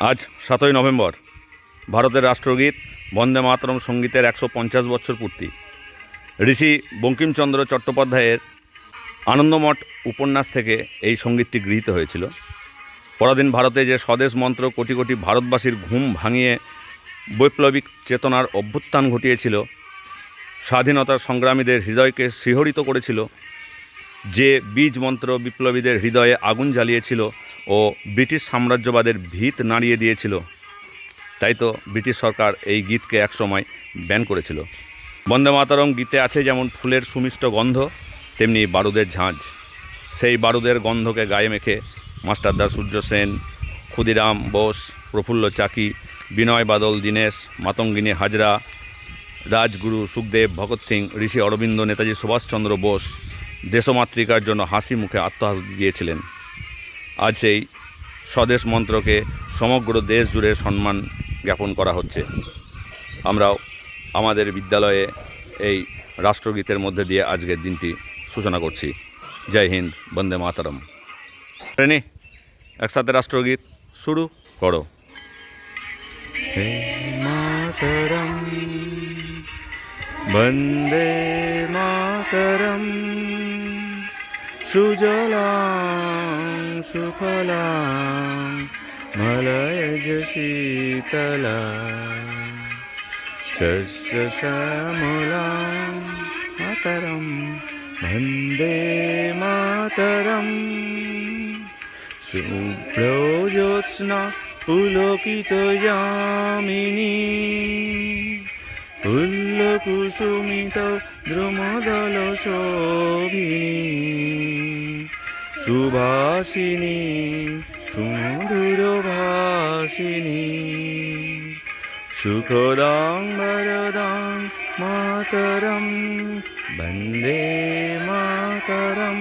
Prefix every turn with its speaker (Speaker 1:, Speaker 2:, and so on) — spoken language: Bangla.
Speaker 1: আজ সাতই নভেম্বর, ভারতের রাষ্ট্রগীত বন্দে মাতরম সঙ্গীতের একশো পঞ্চাশ বছর পূর্তি। ঋষি বঙ্কিমচন্দ্র চট্টোপাধ্যায়ের আনন্দমঠ উপন্যাস থেকে এই সঙ্গীতটি গৃহীত হয়েছিল। পরদিন ভারতে যে স্বদেশ মন্ত্র কোটি কোটি ভারতবাসীর ঘুম ভাঙিয়ে বৈপ্লবিক চেতনার অভ্যুত্থান ঘটিয়েছিল, স্বাধীনতা সংগ্রামীদের হৃদয়কে শিহরিত করেছিল যে বীজ মন্ত্র বিপ্লবীদের হৃদয়ে আগুন জ্বালিয়েছিল ও ব্রিটিশ সাম্রাজ্যবাদের ভিত নাড়িয়ে দিয়েছিল, তাই তো ব্রিটিশ সরকার এই গীতকে একসময় ব্যান করেছিল। বন্দে মাতরম গীতে আছে যেমন ফুলের সুমিষ্ট গন্ধ, তেমনি বারুদের ঝাঁঝ সেই বারুদের গন্ধকে গায়ে মেখে মাস্টারদা সূর্য সেন, ক্ষুদিরাম বোস, প্রফুল্ল চাকি, বিনয় বাদল দীনেশ, মাতঙ্গিনী হাজরা, রাজগুরু সুখদেব ভগৎ সিং, ঋষি অরবিন্দ নেতাজি সুভাষচন্দ্র বোস দেশমাতৃকার জন্য হাসি মুখে আত্মহাত দিয়েছিলেন আজ সেই স্বদেশ মন্ত্রকে সমগ্র দেশ জুড়ে সম্মান জ্ঞাপন করা হচ্ছে। আমরাও আমাদের বিদ্যালয়ে এই রাষ্ট্রগীতের মধ্যে দিয়ে আজকের দিনটি সূচনা করছি। জয় হিন্দ, বন্দে মাতারম। ট্রেনে একসাথে রাষ্ট্রগীত শুরু করো। হে বন্দে মাতরম। সুজলাং সুফলাং মলয়জ শীতলা শস্য শ্যামলাং মাতরম, বন্দে মাতরম। শুভ্রজ্যোৎস্না পুলকিত যামিনী। উল্লকুসুমিত দ্রুমদল শোভিনী সুভাষিনী সুন্দর ভাষিনী সুখদাং বরদাং মাতরম বন্দে মাতরম।